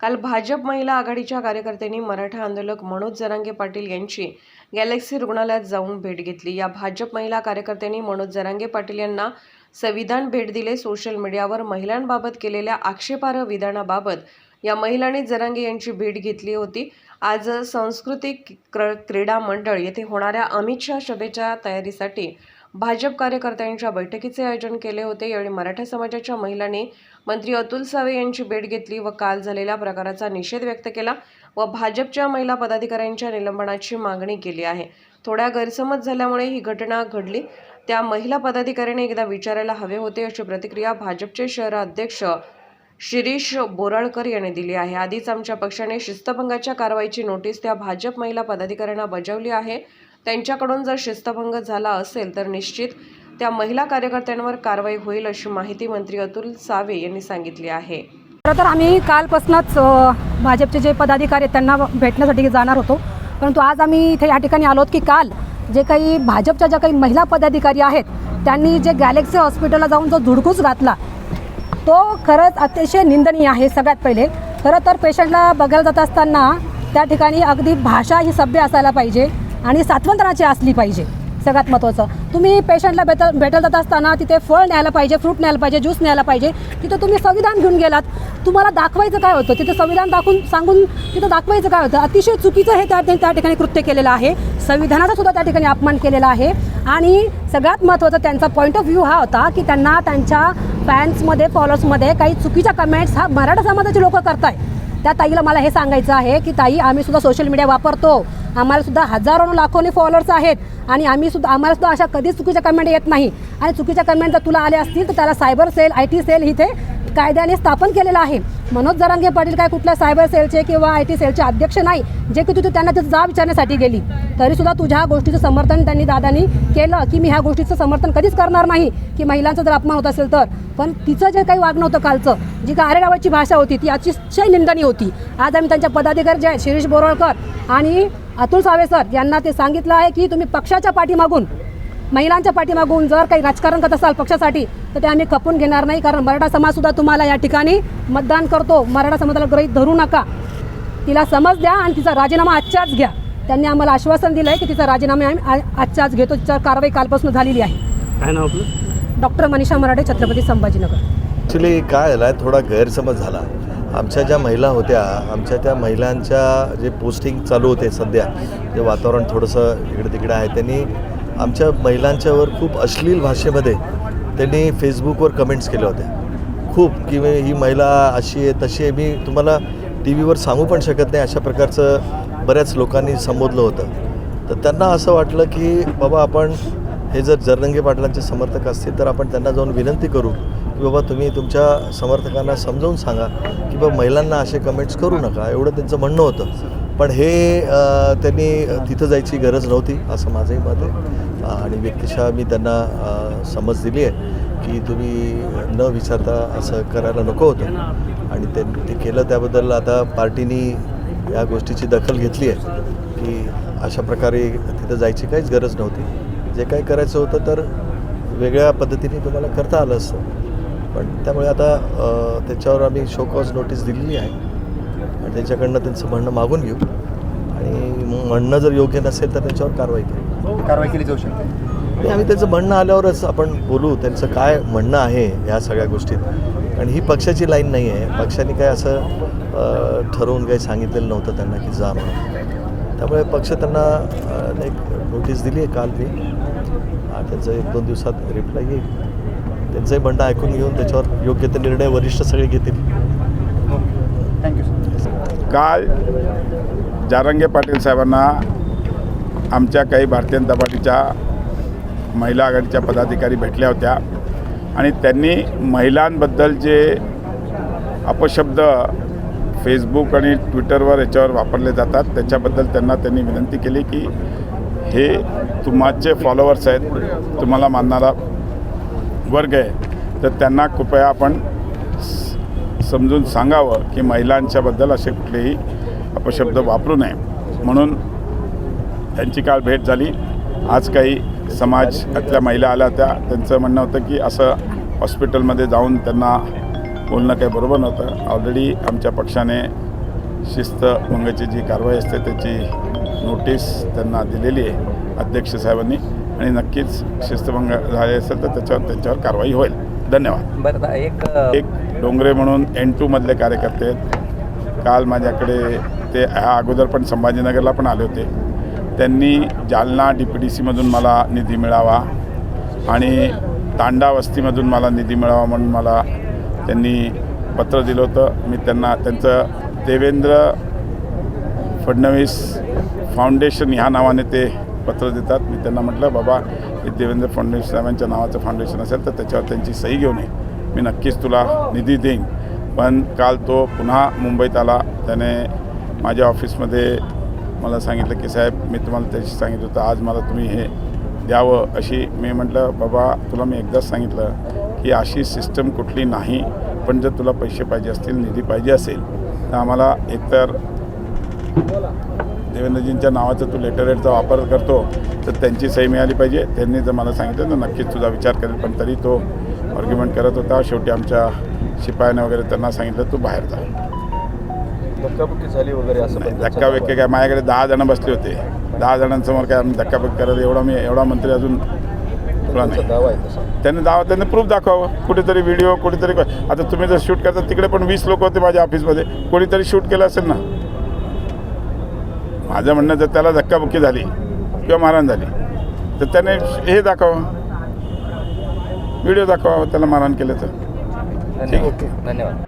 काल भाजप महिला आघाडीच्या कार्यकर्त्यांनी मराठा आंदोलक मनोज जरांगे पाटील यांची गॅलेक्सी रुग्णालयात जाऊन भेट घेतली. या भाजप महिला कार्यकर्त्यांनी मनोज जरांगे पाटील यांना संविधान भेट दिले. सोशल मीडियावर महिलांबाबत केलेल्या आक्षेपार्ह विधानाबाबत या महिलांनी जरांगे यांची भेट घेतली होती. आज सांस्कृतिक क्र- क्रीडा मंडळ येथे होणाऱ्या अमित शहा सभेच्या तयारीसाठी भाजप कार्यकर्त्यांच्या बैठकीचे आयोजन केले होते. यावेळी मराठा समाजाच्या महिलांनी मंत्री अतुल सावे यांची भेट घेतली व काल झालेल्या प्रकाराचा निषेध व्यक्त केला व भाजपच्या महिला पदाधिकाऱ्यांच्या निलंबनाची मागणी केली आहे. थोड्या गैरसमज झाल्यामुळे ही घटना घडली. त्या महिला पदाधिकाऱ्याने एकदा विचारायला हवे होते अशी प्रतिक्रिया भाजपचे शहराध्यक्ष शिरीष बोराळकर यांनी दिली आहे. आधीच आमच्या पक्षाने शिस्तभंगाच्या कारवाईची नोटीस त्या भाजप महिला पदाधिकाऱ्यांना बजावली आहे. त्यांच्याकडून जर शिस्तभंग झाला असेल तर निश्चित त्या महिला कार्यकर्त्यांवर कारवाई होईल अशी माहिती मंत्री अतुल सावे यांनी सांगितली आहे. खरं तर आम्ही कालपासूनच भाजपचे जे पदाधिकारी आहेत त्यांना भेटण्यासाठी जाणार होतो. परंतु आज आम्ही इथे या ठिकाणी आलो की काल जे काही भाजपच्या ज्या काही महिला पदाधिकारी आहेत त्यांनी जे गॅलेक्सी हॉस्पिटलला जाऊन जो धुडकूस घातला तो खरंच अतिशय निंदनीय आहे सगळ्यात पहिले. खरं तर पेशंटला बघायला जात असताना त्या ठिकाणी अगदी भाषा ही सभ्य असायला पाहिजे. आणि सातवंतनाची असली पाहिजे. सगळ्यात महत्त्वाचं तुम्ही पेशंटला भेट भेटत जात असताना तिथे फळ न्यायला पाहिजे फ्रूट न्यायला पाहिजे ज्यूस न्यायला पाहिजे. तिथं तुम्ही संविधान घेऊन गेलात. तुम्हाला दाखवायचं काय होतं? तिथं संविधान दाखवून सांगून तिथं दाखवायचं काय होतं? अतिशय चुकीचं हे त्या त्या ठिकाणी कृत्य केलेलं आहे. संविधानाचा सुद्धा त्या ठिकाणी अपमान केलेला आहे. आणि सगळ्यात महत्त्वाचा त्यांचा पॉईंट ऑफ व्ह्यू हा होता की त्यांना त्यांच्या फॅन्समध्ये फॉलोअर्समध्ये काही चुकीच्या कमेंट्स हा मराठा समाजाचे लोक करताय त्या ताईला मला हे सांगायचं आहे की ताई आम्ही सुद्धा सोशल मीडिया वापरतो. आम्हाला सुद्धा हजारो लाखोनी फॉलोअर्स आहेत. आणि आम्ही सुद्धा आम्हाला सुद्धा अशा कधीच चुकीच्या कमेंट येत नाही. आणि चुकीच्या कमेंट जर तुला आल्या असतील तर त्याला cyber cell I T cell इथे कायद्याने स्थापन केलेलं आहे. मनोज जरांगे पाटील काय कुठल्या सायबर सेलचे किंवा आय टी सेलचे अध्यक्ष नाही जे की तू त्यांना तिथं जा विचारण्यासाठी गेली. तरीसुद्धा तुझ्या गोष्टीचं समर्थन त्यांनी दादानी केलं की मी ह्या गोष्टीचं समर्थन कधीच करणार नाही की महिलांचा जर अपमान होत असेल तर. पण तिचं जे काही वागणं होतं कालचं जी काय भाषा होती ती अतिशय निंदनीय होती. आज आम्ही त्यांच्या पदाधिकारी जे आहेत शिरीष बोरळकर आणि अतुल सावे सर यांना ते सांगितलं आहे की तुम्ही पक्षाच्या पाठीमागून महिलांच्या पाठीमागून जर काही राजकारण करत असाल पक्षासाठी तर ते आम्ही खपून घेणार नाही. कारण मराठा समाजसुद्धा तुम्हाला या ठिकाणी मतदान करतो. मराठा समाजाला ग्रहित धरू नका. तिला समज द्या आणि तिचा राजीनामा आजच्याच घ्या. त्यांनी आम्हाला आश्वासन दिलं आहे की तिचा राजीनामा आम्ही आजच्याच घेतो. तिच्यावर कारवाई कालपासून झालेली आहे. काय नाव आपलं? डॉक्टर मनीषा मराठे छत्रपती संभाजीनगर. ॲक्च्युली काय झालं आहे थोडा गैरसमज झाला. आमच्या ज्या महिला होत्या आमच्या त्या महिलांच्या जे पोस्टिंग चालू होते सध्या जे वातावरण थोडंसं इकडे तिकडे आहे त्यांनी आमच्या महिलांच्यावर खूप अश्लील भाषेमध्ये त्यांनी फेसबुकवर कमेंट्स केल्या होत्या. खूप की ही महिला अशी आहे तशी आहे. मी तुम्हाला टी व्हीवर सांगू पण शकत नाही अशा प्रकारचं बऱ्याच लोकांनी संबोधलं होतं. तर त्यांना असं वाटलं की बाबा आपण हे जर जररंगे पाटलांचे समर्थक असतील तर आपण त्यांना जाऊन विनंती करू की बाबा तुम्ही तुमच्या समर्थकांना समजावून सांगा की बाबा महिलांना असे कमेंट्स करू नका. एवढं त्यांचं म्हणणं होतं. पण हे त्यांनी तिथं जायची गरज नव्हती असं माझंही मत आहे. आणि व्यक्तिशः मी त्यांना समज दिली आहे की तुम्ही न विचारता असं करायला नको होतं. आणि ते ते केलं त्याबद्दल आता पार्टीनी या गोष्टीची दखल घेतली आहे की अशा प्रकारे तिथं जायची काहीच गरज नव्हती. जे काही करायचं होतं तर वेगळ्या पद्धतीने तुम्हाला करता आलं असतं. पण त्यामुळे आता त्याच्यावर आम्ही शोकॉज नोटीस दिलेली आहे. आणि त्यांच्याकडनं त्यांचं म्हणणं मागून घेऊ. आणि म्हणणं जर योग्य नसेल तर त्याच्यावर कारवाई करू. कारवाई केली जाऊ शकते. नाही आम्ही त्याचं म्हणणं आल्यावरच आपण बोलू त्यांचं काय म्हणणं आहे ह्या सगळ्या गोष्टीत. आणि ही पक्षाची लाईन नाही आहे. पक्षाने काय असं ठरवून काही सांगितलेलं नव्हतं त्यांना की जा म्हणून. त्यामुळे पक्ष त्यांना एक नोटीस दिली आहे काल मी आणि त्यांचं एक दोन दिवसात रिप्लाय येईल. त्यांचंही म्हणणं ऐकून घेऊन त्याच्यावर योग्य ते निर्णय वरिष्ठ सगळे घेतील. थँक्यू सर काल जारंगे पाटील साहेबांना आमच्या काही भारतीय जनता पार्टीच्या महिला आघाडीच्या पदाधिकारी भेटल्या होत्या. आणि त्यांनी महिलांबद्दल जे अपशब्द फेसबुक आणि ट्विटरवर याच्यावर वापरले जातात त्याच्याबद्दल त्यांना त्यांनी विनंती केली की हे तुमचे फॉलोअर्स आहेत तुम्हाला मानणारा वर्ग आहे तर त्यांना कृपया आपण समजून सांगावं की महिलांच्याबद्दल असे कुठलेही अपशब्द वापरू नये. म्हणून त्यांची काल भेट झाली. आज काही समाजातल्या महिला आल्या त्या त्यांचं म्हणणं होतं की असं हॉस्पिटलमध्ये जाऊन त्यांना बोलणं काही बरोबर नव्हतं. ऑलरेडी आमच्या पक्षाने शिस्तभंगाची जी कारवाई असते त्याची नोटीस त्यांना दिलेली आहे अध्यक्ष साहेबांनी. आणि नक्कीच शिस्तभंग झाले असेल तर त्याच्यावर त्यांच्यावर कारवाई होईल. धन्यवाद. बरं एक एक डोंगरे म्हणून एन टूमधले कार्यकर्ते आहेत. काल माझ्याकडे ते ह्या अगोदर पण संभाजीनगरला पण आले होते. त्यांनी जालना डी पी डी सीमधून मला निधी मिळावा आणि तांडा वस्तीमधून मला निधी मिळावा म्हणून मला त्यांनी पत्र दिलं होतं. मी त्यांना त्यांचं देवेंद्र फडणवीस फाउंडेशन ह्या नावाने ते पत्र देतात. मी त्यांना म्हटलं बाबा देवेंद्र फडणवीस साहेबांच्या नावाचं फाउंडेशन असेल तर त्याच्यावर त्यांची सही घेऊन ये. मी नक्कीच तुला निधी देईन. पण काल तो पुन्हा मुंबईत आला. त्याने माझ्या ऑफिसमध्ये मला सांगितलं की साहेब मी तुम्हाला त्याची सांगितलं होतं. आज मला तुम्ही हे द्यावं. अशी मी म्हटलं बाबा तुला मी एकदाच सांगितलं की अशी सिस्टम कुठली नाही. पण जर तुला पैसे पाहिजे असतील निधी पाहिजे असेल तर आम्हाला एकतर देवेंद्रजींच्या नावाचं तू लेटर हेडचा वापर करतो. तर त्यांची सही मिळाली पाहिजे. त्यांनी जर मला सांगितलं तर नक्कीच तुझा विचार करेल पण तरी तो आर्ग्युमेंट करत होता. शेवटी आमच्या शिपायाने वगैरे त्यांना सांगितलं तू बाहेर जा. धक्काबुक्की झाली वगैरे असं धक्काबक्की काय? माझ्याकडे दहा जणं बसले होते. दहा जणांसमोर काय आम्ही धक्काबक्की करत एवढा मी एवढा मंत्री अजून दावा त्यांनी दावा त्यांनी प्रूफ दाखवावं. कुठेतरी व्हिडिओ कुठेतरी आता तुम्ही जर शूट करता तिकडे पण वीस लोक होते माझ्या ऑफिसमध्ये कोणीतरी शूट केलं असेल ना? माझं म्हणणं जर त्याला धक्काबुक्की झाली किंवा मारहाण झाली. तर त्याने हे दाखवावं. व्हिडिओ दाखवा त्याला मारहाण केलं तर. ओके. धन्यवाद.